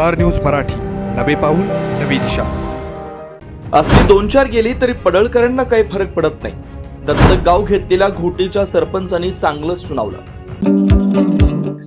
Star news Marathi. नवे पाऊल नवी दिशा. असली दोन चार गेली तरी पडळकरांना काही फरक पडत नाही. दत्तक गाव घेतलेल्या घोटीच्या सरपंचांनी चांगलंच सुनावलं.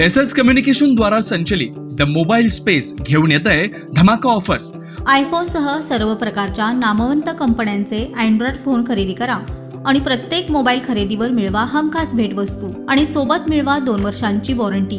एस एस कम्युनिकेशन द्वारा संचलित द मोबाईल स्पेस घेऊन येत आहे धमाका ऑफर्स. आयफोनसह सर्व प्रकारच्या नामवंत कंपन्यांचे अँड्रॉइड फोन खरेदी करा आणि प्रत्येक मोबाईल खरेदीवर मिळवा हमखास भेटवस्तू आणि सोबत मिळवा दोन वर्षांची वॉरंटी.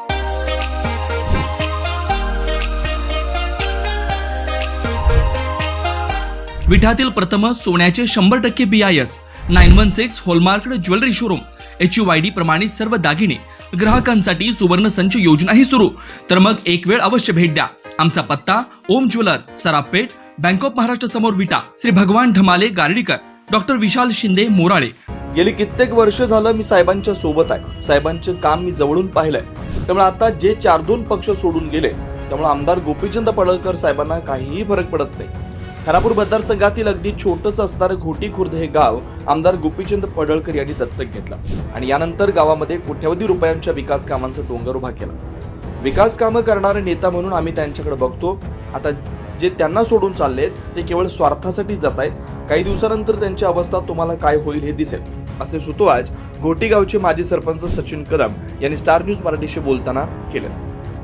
विठातील प्रथम सोन्याचे शंभर टक्के B I S nine one six hallmark jewellery showroom H U Y D प्रमाणित सर्व दागिने ग्राहकांसाठी सुवर्ण संच योजनाही सुरू. तर मग एक वेळ अवश्य भेट द्या. आमचा पत्ता Om jewellers Sarafpeth bank of Maharashtra समोर विटा श्री भगवान ढमाले गार्डीकर डॉक्टर विशाल शिंदे मोराळे. गेली कित्येक वर्ष झालं मी साहेबांच्या सोबत आहे. साहेबांचं काम मी जवळून पाहिलंय. त्यामुळे आता जे चार दोन पक्ष सोडून गेले त्यामुळे आमदार गोपीचंद पडळकर साहेबांना काहीही फरक पडत नाही. खानापूर मतदारसंघातील अगदी छोटंच असणारं घोटी खुर्द हे गाव आमदार गोपीचंद पडळकर यांनी दत्तक घेतलं. आणि यानंतर गावामध्ये कोट्यावधी रुपयांच्या विकास कामांचा डोंगर उभा केला. विकास कामं करणारे नेता म्हणून आम्ही त्यांच्याकडे बघतो. आता जे त्यांना सोडून चाललेत ते केवळ स्वार्थासाठी जात आहेत. काही दिवसानंतर त्यांची अवस्था तुम्हाला काय होईल हे दिसेल. असे सुतोवाच घोटीगावचे माजी सरपंच सचिन कदम यांनी स्टार न्यूज मराठीशी बोलताना केलं.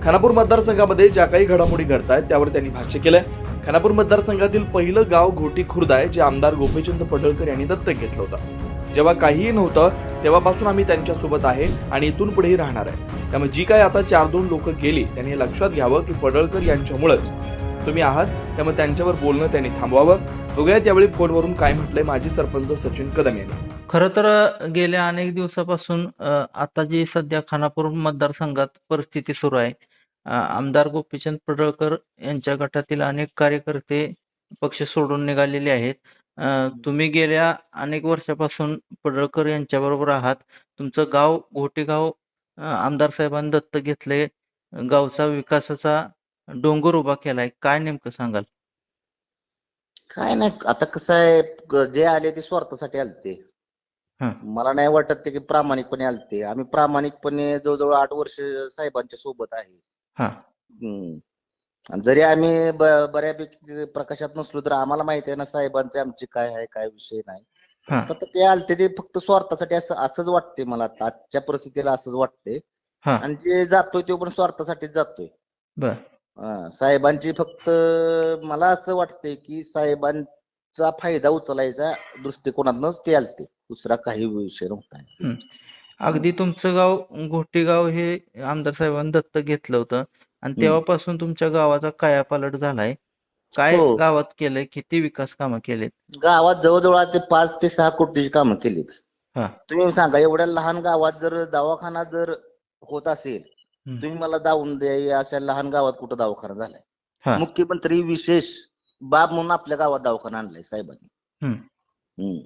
खानापूर मतदारसंघामध्ये ज्या काही घडामोडी घडत आहेत त्यावर त्यांनी भाष्य केलंय. खानापूर मतदारसंघातील पहिलं गाव घोटी खुर्द आहे जे आमदार गोपीचंद पडळकर यांनी दत्तक घेतलं होतं. जेव्हा काहीही नव्हतं तेव्हापासून आम्ही त्यांच्यासोबत आहे आणि इथून पुढेही राहणार आहे. त्यामुळे जी काय आता चार दोन लोक गेली त्यांनी हे लक्षात घ्यावं की पडळकर यांच्यामुळेच. तुम्ही आहात त्यामुळे त्यांच्यावर बोलणं त्यांनी थांबवावं. बघूयात यावेळी फोनवरून काय म्हटलंय माजी सरपंच सचिन कदम यांनी. खरं तर गेल्या अनेक दिवसापासून आता जी सध्या खानापूर मतदारसंघात परिस्थिती सुरू आहे आमदार गोपीचंद पडळकर यांच्या गटातील अनेक कार्यकर्ते पक्ष सोडून निघालेले आहेत. तुम्ही गेल्या अनेक वर्षापासून पडळकर यांच्याबरोबर आहात. तुमचं गाव घोटेगाव आमदार साहेबांनी दत्तक घेतले. गावचा विकासाचा डोंगर उभा केलाय. काय नेमकं सांगाल? काय नाही आता कसं आहे जे आले ते स्वार्थासाठी आलते. हं. मला नाही वाटत ते की प्रामाणिकपणे आलते. आम्ही प्रामाणिकपणे जवळजवळ आठ वर्ष साहेबांच्या सोबत आहे. हा. हम्म. आणि जरी आम्ही ब- बऱ्यापैकी प्रकाशात नसलो तर आम्हाला माहिती आहे ना साहेबांचे आमचे काय आहे काय विषय नाही. हा. तर ते आलते ते फक्त स्वार्थासाठी असं असंच वाटते मला आता. आजच्या परिस्थितीला असंच वाटते. हा. आणि जे जातोय तो पण स्वार्थासाठीच जातोय. बर. हा, साहेबांची फक्त मला असं वाटतंय की साहेबांचा फायदा उचलायचा दृष्टिकोनातूनच ते आलते. दुसरा काही विषय नव्हता हम्म. अगदी तुमचं गाव घोटीगाव हे आमदार साहेबांनी दत्तक घेतलं होतं. आणि तेव्हापासून तुमच्या गावाचा कायापालट झालाय. काय हो. गावात केलंय? किती विकास कामं केलेत? गावात जवळजवळ ते पाच ते सहा कोटीची कामं केलीत. हा. तुम्ही सांगा एवढ्या लहान गावात जर दवाखाना जर होत असेल हम्म. तुम्ही मला दावून द्या या अशा लहान गावात कुठं दवाखाना झालाय? मुख्यमंत्री विशेष बाब म्हणून आपल्या गावात दवाखाना आणलाय साहेबांनी. हम्म. हम्म.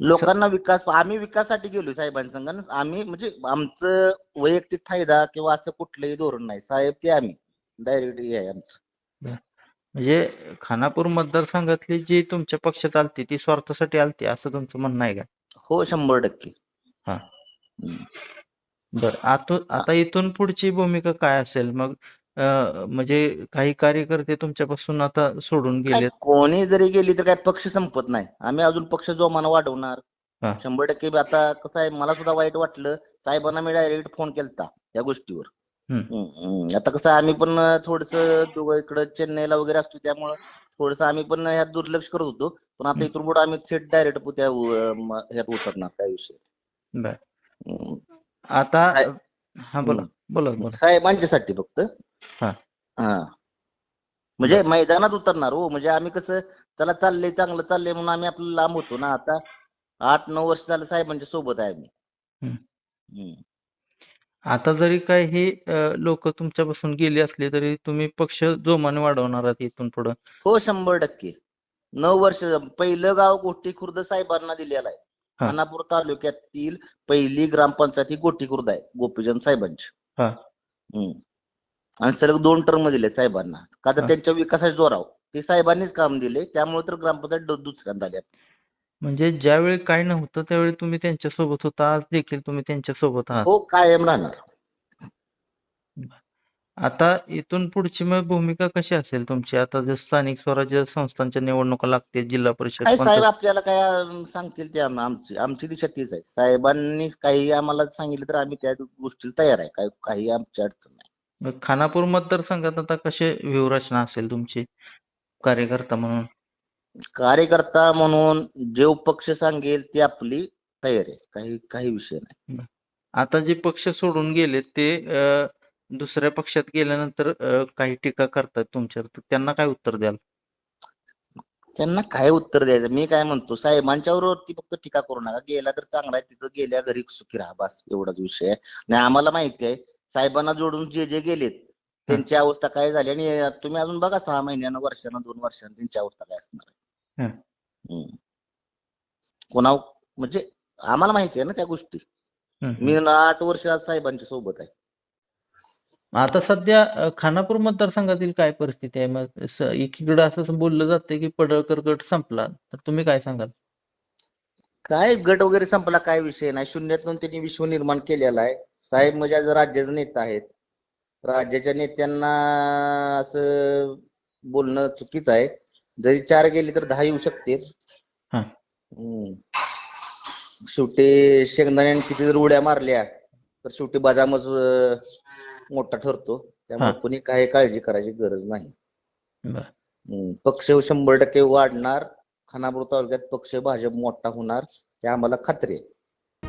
लोकांना विकास आम्ही विकासासाठी गेलोय साहेबांसंग. आम्ही म्हणजे आमचं वैयक्तिक फायदा किंवा असं कुठलंही धोरण नाही. साहेब ते आम्ही. डायरेक्ट हे आहे आमचं. म्हणजे खानापूर मतदारसंघातली जी तुमच्या पक्षात आलती ती स्वार्थासाठी आलती असं तुमचं म्हणणं आहे का? हो शंभर टक्के. हा. बर आता इथून पुढची भूमिका काय असेल? मग अं, म्हणजे काही कार्यकर्ते तुमच्यापासून आता सोडून काय गेलेत. कोणी जरी गेली तर काय पक्ष संपत नाही. आम्ही अजून पक्ष जोमानं वाढवणार. हा. शंभर टक्के बी आता कसं आहे मला सुद्धा वाईट वाटलं साहेबांना मी डायरेक्ट फोन केलता या गोष्टीवर. हम्म. हम्म, हम्म. आता कसं आहे, आम्ही पण थोडस इकडं चेन्नईला वगैरे असतो त्यामुळं थोडस आम्ही पण ह्यात दुर्लक्ष करत होतो. पण आता इथून पुढे आम्ही थेट डायरेक्ट त्या ह्यात उतरणार त्या विषय. बर. हम्म. आता हा बोला. बोला बोला. साहेबांच्यासाठी फक्त. हा. हा. म्हणजे मैदानात उतरणार हो. म्हणजे आम्ही कसं त्याला चाललंय चांगलं चाललंय म्हणून आम्ही आपलं लांब होतो ना. आता आठ नऊ वर्ष झालं साहेबांच्या सोबत आहे आम्ही. आता जरी काही ही लोक तुमच्यापासून गेली असली तरी तुम्ही पक्ष जोमाने वाढवणार आहात इथून पुढं. हो शंभर टक्के. नऊ वर्ष पहिलं गाव गोष्टी खुर्द साहेबांना दिलेलं आहे. खानापूर तालुक्यातील पहिली ग्रामपंचायत ही गोटी खुर्द आहे गोपीचंद साहेबांची. आणि सलग दोन टर्म दिले साहेबांना. का तर. त्यांच्या विकासाच्या जोरावर ते साहेबांनीच काम दिले त्यामुळे तर ग्रामपंचायत दुसऱ्यांदा आल्या म्हणजे ज्यावेळी काय नव्हतं त्यावेळी तुम्ही त्यांच्यासोबत होता आज देखील तुम्ही त्यांच्यासोबत आहात. हो कायम राहणार. आता इथून पुढची मग भूमिका कशी असेल तुमची? आता जे स्थानिक स्वराज्य संस्थांच्या निवडणुका लागतील जिल्हा परिषद साहेब आपल्याला काय सांगतील ते आम- आमची आमची दिशा तीच आहे. साहेबांनी काही आम्हाला सांगितलं तर आम्ही त्या गोष्टीला तयार आहे. काही आमची अडचण मग खानापूर मतदारसंघात आता कशी व्यूहरचना असेल तुमची? कार्यकर्ता म्हणून. कार्यकर्ता म्हणून जे पक्ष सांगेल ती आपली तयारी आहे. काही काही विषय नाही. आता जे पक्ष सोडून गेले ते अ, दुसऱ्या पक्षात गेल्यानंतर अ, काही टीका करतात तुमच्यावर तर त्यांना काय उत्तर द्याल? त्यांना काय उत्तर द्यायचं? मी काय म्हणतो साहेबांच्यावरती फक्त टीका करू नका. गेला तर चांगला आहे तिथं गेल्या घरी सुखी राहा बस. एवढाच विषय आहे. आणि आम्हाला माहिती आहे साहेबांना जोडून जे जे गेलेत त्यांची अवस्था काय झाली? आणि तुम्ही अजून बघा सहा महिन्यानं वर्षानं दोन वर्षानं त्यांची अवस्था काय असणार आहे. कोणा म्हणजे आम्हाला माहिती आहे ना त्या गोष्टी. मी आठ वर्ष आज साहेबांच्या सोबत आहे. आता सध्या खानापूर मतदारसंघातील काय परिस्थिती आहे? मग एकीकडे असं बोललं जातंय की पडळकर गट संपला. तर तुम्ही काय सांगाल? काय गट वगैरे संपला काय विषय नाही. शून्यातून त्यांनी विश्व निर्माण केलेला आहे. साहेब म्हणजे आज राज्याचे नेता आहेत. राज्याच्या नेत्यांना असं बोलणं चुकीचं आहे. जरी चार गेले तर दहा येऊ शकते हा. शेवटी शेंगदाण्याने किती जर उड्या मारल्या तर शेवटी बदामच अं, मोठा ठरतो. त्यामुळे हा. कोणी काही काळजी करायची गरज नाही. बरं. हम्म. पक्ष शंभर टक्के वाढणार. खानापूर तालुक्यात पक्ष भाजप मोठा होणार. हे आम्हाला खात्री आहे.